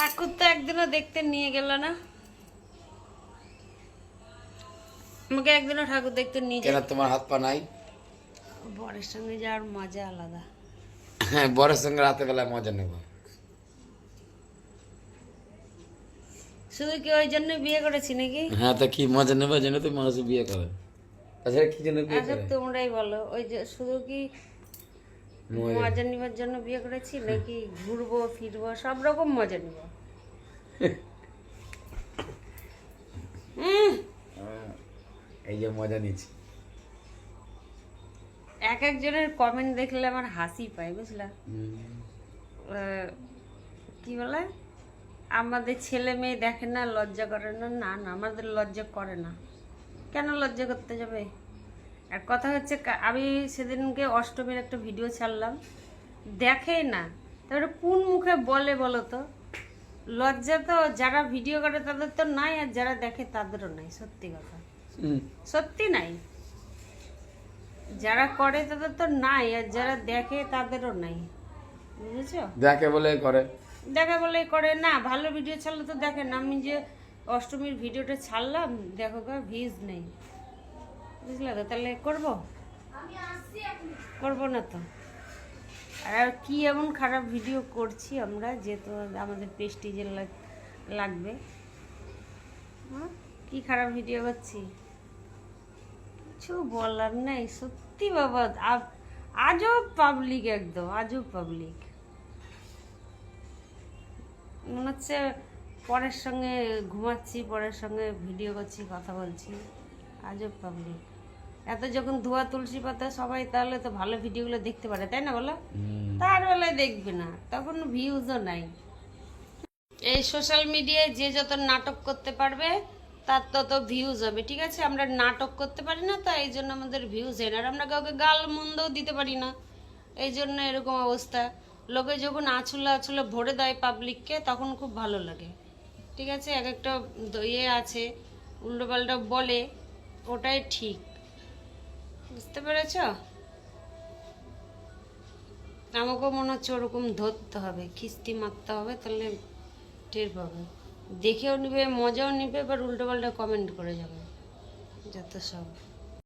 ঠাকুর তো একদিনও দেখতে নিয়ে গেল না। আমাকে একদিনও ঠাকুর দেখতে নিয়ে কেন তোমার হাত পা নাই? বরের সঙ্গে যাওয়ার মজা আলাদা। হ্যাঁ বরের সঙ্গে রাতে বেলায় মজা নেব। শুধু কি ওই জন্য বিয়ে করেছি নাকি? হ্যাঁ তা কি মজা নেবার জন্য তো মানুষ বিয়ে করে। তাছাড়া কি জন্য বিয়ে আচ্ছা করে? তোমরাই বলো। ওই যে শুধু কি মজা। নিবার জন্য বিয়ে করেছি নাকি ঘুরবো ফিরবো সব রকম মজা নিব। এই যে মজা নিচ্ছি। এক একজনের কমেন্ট দেখলে আমার হাসি পায় বুঝলা? কি বলে? আমাদের ছেলে মেয়ে দেখে না লজ্জা করে না না না আমাদের লজ্জা করে না। কেন লজ্জা করতে যাবে? আর কথা হচ্ছে আমি সেদিনকে অষ্টমীর একটা ভিডিও ছাড়লাম। দেখেই না। তারপরে কোন মুখে বলে বলো তো? লজ্জা তো যারা ভিডিও করে তাদের তো নাই আর যারা দেখে তাদেরও নাই সত্যি কথা। সত্যি নাই। যারা করে তাদের তো নাই আর যারা দেখে তাদেরও নাই। বুঝেছ? দেখে বলে করে। দেখা বলে করে। না ভালো ভিডিও ছাড়লে তো দেখেন আমি যে অষ্টমীর ভিডিওটা ছাড়লাম দেখো ভিজ নেই। বুঝলে তো? তাহলে করব? করব না তো। আর কি এমন খারাপ ভিডিও করছি আমরা যে তো আমাদের পেস্টিজের লাগবে? কি খারাপ ভিডিও করছি? কিছু বলার নাই সত্যি বাবা। আ- আজব পাবলিক একদম আজব পাবলিক মনে হচ্ছে পরের সঙ্গে ঘুমাচ্ছি পরের সঙ্গে ভিডিও করছি কথা বলছি। আজব পাবলিক এত যখন ধোয়া তুলসী পাতা সবাই তাহলে তো ভালো ভিডিওগুলো দেখতে পারে তাই না বলো? তার বেলায় দেখবে না তখন ভিউজও নাই। এই সোশ্যাল মিডিয়ায় যে যত নাটক করতে পারবে তার তত ভিউজ হবে ঠিক আছে? আমরা নাটক করতে পারি না তাই এই জন্য আমাদের ভিউজ হয় না। আর আমরা কাউকে গাল মন্দও দিতে পারি না। এই জন্য এরকম অবস্থা। লোকে যখন আছুলা আছুলা ভরে দেয় পাবলিককে তখন খুব ভালো লাগে। ঠিক আছে? এক একটা ইয়ে আছে উল্টোপাল্টা বলে ওটাই ঠিক। বুঝতে পেরেছ? আমাকেও মনে হচ্ছে ওরকম ধরতে হবে, খিস্তি মারতে হবে, তাহলে টের পাবে। দেখেও নিবে, মজাও নিবে, এবার উল্টোপাল্টা কমেন্ট করে যাবে, যত সব।